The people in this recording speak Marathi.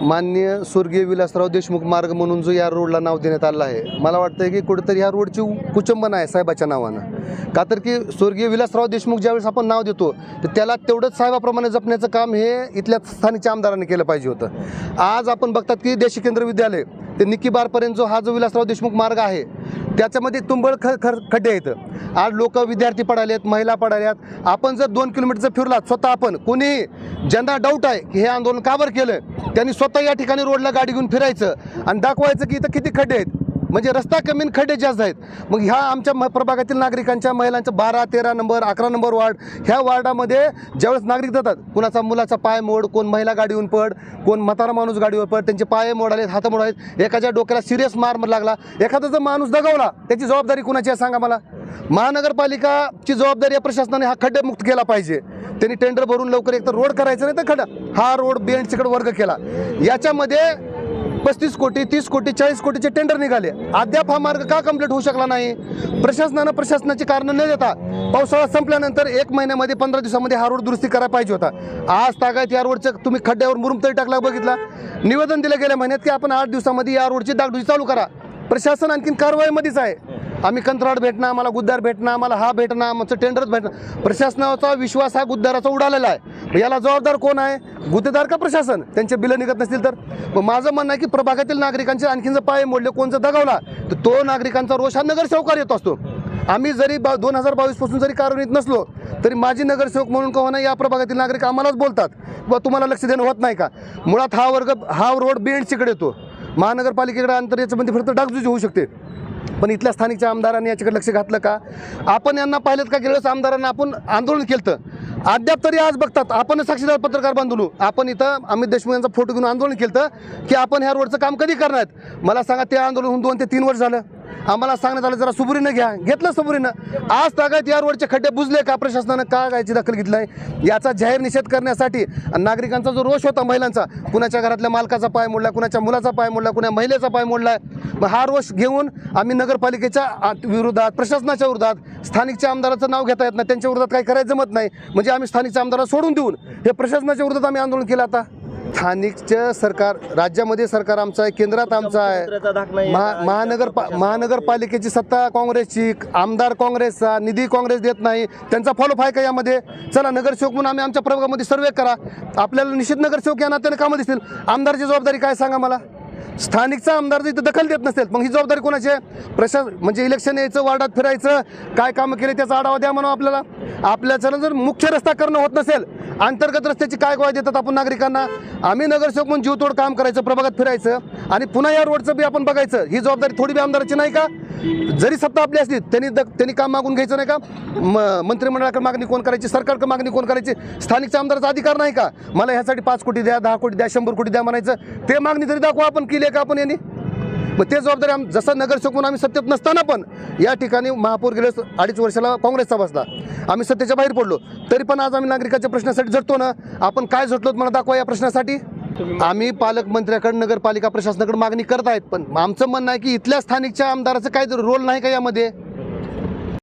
मान्य स्वर्गीय विलासराव देशमुख मार्ग म्हणून जो या रोडला नाव देण्यात आलं आहे मला वाटतं की कुठेतरी ह्या रोडची कुचंबना आहे साहेबाच्या नावानं. का तर की स्वर्गीय विलासराव देशमुख ज्यावेळेस आपण नाव देतो तर त्याला तेवढंच साहेबाप्रमाणे जपण्याचं काम हे इथल्या स्थानिकच्या आमदारांनी केलं पाहिजे होतं. आज आपण बघतात की देशी केंद्र विद्यालय ते निक्की बारपर्यंत जो हा जो विलासराव देशमुख मार्ग आहे त्याच्यामध्ये तुंबळ ख खर खड्डे आहेत. आज लोक विद्यार्थी पडालेत महिला पडाल्यात आपण जर दोन किलोमीटरचं फिरलात स्वतः आपण कोणीही ज्यांना डाऊट आहे की हे आंदोलन का बरं केलं त्यांनी स्वतः या ठिकाणी रोडला गाडी घेऊन फिरायचं आणि दाखवायचं की इथं किती खड्डे आहेत. म्हणजे रस्ता कमी खड्डे जास्त आहेत. मग ह्या आमच्या म प्रभागातील नागरिकांच्या महिलांच्या बारा तेरा नंबर अकरा नंबर वार्ड ह्या वार्डामध्ये ज्यावेळेस नागरिक जातात कुणाचा मुलाचा पाय मोड कोण महिला गाडीहून पड कोण म्हातारा माणूस गाडीवर पड त्यांचे पाय मोडालेत हात मोडालेत एखाद्या डोक्याला सिरियस मार लागला एखादा जर माणूस दगावला त्याची जबाबदारी कुणाची आहे सांगा मला? महानगरपालिकाची जबाबदारी या प्रशासनाने हा खड्डे मुक्त केला पाहिजे. त्यांनी टेंडर भरून लवकर एक तर रोड करायचं नाही तर खड्डा. हा रोड बीएनसीकडे वर्ग केला. याच्यामध्ये पस्तीस कोटी तीस कोटी चाळीस कोटीचे टेंडर निघाले. अद्याप हा मार्ग का कंप्लीट होऊ शकला नाही? प्रशासनानं प्रशासनाची कारणं न देता पावसाळा संपल्यानंतर एक महिन्यामध्ये पंधरा दिवसामध्ये हा रोड दुरुस्ती करायला पाहिजे होता. आज तागायत या रोडचं तुम्ही खड्ड्यावर मुरुम तरी टाकला बघितला. निवेदन दिलं गेल्या महिन्यात की आपण आठ दिवसामध्ये या रोडची डागडुजी चालू करा. प्रशासन आणखीन कारवाईमध्येच आहे. आम्ही कंत्राट भेटणं आम्हाला गुद्दार भेटणं आम्हाला हा भेटणं आमचं टेंडरच भेटणं. प्रशासनाचा विश्वास हा गुद्दाराचा उडालेला आहे. याला जबाबदार कोण आहे? गुत्तेदार का प्रशासन? त्यांचे बिलं निघत नसतील तर. मग माझं म्हणणं आहे की प्रभागातील नागरिकांचे आणखीन जर पाय मोडले कोणचं दगावला तर तो नागरिकांचा रोष हा नगरसेवकार येत असतो. आम्ही जरी बा दोन हजार बावीसपासून जरी कार्यान्वित नसलो तरी माझी नगरसेवक म्हणून का होणार या प्रभागातील नागरिक आम्हालाच बोलतात. व तुम्हाला लक्ष देणं होत नाही का? मुळात हा वर्ग हा रोड बीएनसीकडे येतो. महानगरपालिकेकडे अंतर याच्यामध्ये म्हणजे फक्त डागजुजी होऊ शकते. पण इथल्या स्थानिकच्या आमदारांनी याच्याकडे लक्ष घातलं का? आपण यांना पाहिलं का गेल्यास आमदारांना आपण आंदोलन केलं अद्याप तरी आज बघतात. आपण साक्षीदार पत्रकार बांधलो आपण इथं अमित देशमुख यांचा फोटो घेऊन आंदोलन केलं की आपण ह्या रोडचं काम कधी करणार आहेत? मला सांगा ते आंदोलन होऊन दोन ते तीन वर्ष झालं. आम्हाला सांगण्यात आलं जरा सुबुरीनं घ्या. घेतलं सुबुरीनं आज तागायत या रोडचे खड्डे बुजले का प्रशासनानं? का याची दखल घेतली? आहे याचा जाहीर निषेध करण्यासाठी आणि नागरिकांचा जो रोष होता महिलांचा कुणाच्या घरातल्या मालकाचा पाय मोडला कुणाच्या मुलाचा पाय मोडला कुणा महिलेचा पाय मोडला मग हा रोष घेऊन आम्ही नगरपालिकेच्या विरोधात प्रशासनाच्या विरोधात स्थानिकच्या आमदाराचं नाव घेता येत नाही. त्यांच्या विरोधात काही करायचं जमत नाही. म्हणजे आम्ही स्थानिकच्या आमदाराला सोडून देऊन हे प्रशासनाच्या विरोधात आम्ही आंदोलन केलं आता. स्थानिकचं सरकार राज्यामध्ये सरकार आमचं आहे केंद्रात आमचं आहे. महा महानगर महानगरपालिकेची सत्ता काँग्रेसची आमदार काँग्रेसचा निधी काँग्रेस देत नाही. त्यांचा फॉलोअप आहे का यामध्ये? चला नगरसेवक म्हणून आम्ही आमच्या प्रभागामध्ये सर्वे करा. आपल्याला निश्चित नगरसेवक या नात्याने कामं दिसतील? आमदारची जबाबदारी काय सांगा मला? स्थानिकचा आमदार जर इथं दखल देत नसेल मग ही जबाबदारी कोणाची आहे? प्रशास म्हणजे इलेक्शन यायचं वार्डात फिरायचं काय कामं केले त्याचा आढावा द्या म्हणून आपल्याला. आपल्याला जर मुख्य रस्ता करणं होत नसेल अंतर्गत रस्त्याची काय गोळा देतात आपण नागरिकांना? आम्ही नगरसेवक म्हणून जीवतोड काम करायचं प्रभागात फिरायचं आणि पुन्हा या रोडचं बी आपण बघायचं. ही जबाबदारी थोडी बी आमदाराची नाही का? जरी सत्ता आपली असली त्यांनी द- त्यांनी काम मागून घ्यायचं नाही का? म मंत्रिमंडळाकडे मागणी कोण करायची सरकारकडे मागणी कोण करायची? स्थानिकच्या आमदाराचा अधिकार नाही का? मला ह्यासाठी पाच कोटी द्या दहा कोटी द्या शंभर कोटी द्या म्हणायचं. ते मागणी तरी दाखवा आपण केली आहे का आपण यांनी? मग ते जबाबदारी आम जसं नगर शकून आम्ही सत्तेत नसताना पण या ठिकाणी महापौर गेले अडीच वर्षाला काँग्रेसचा बसला. आम्ही सत्तेच्या बाहेर पडलो. तरी पण आज आम्ही नागरिकाच्या प्रश्नासाठी झटतो ना? आपण काय झटलो मला दाखवा या प्रश्नासाठी. आम्ही पालकमंत्र्याकडे नगरपालिका प्रशासनाकडे मागणी करत आहेत पण आमचं म्हणणं आहे की इथल्या स्थानिकच्या आमदाराचं काय रोल नाही का यामध्ये?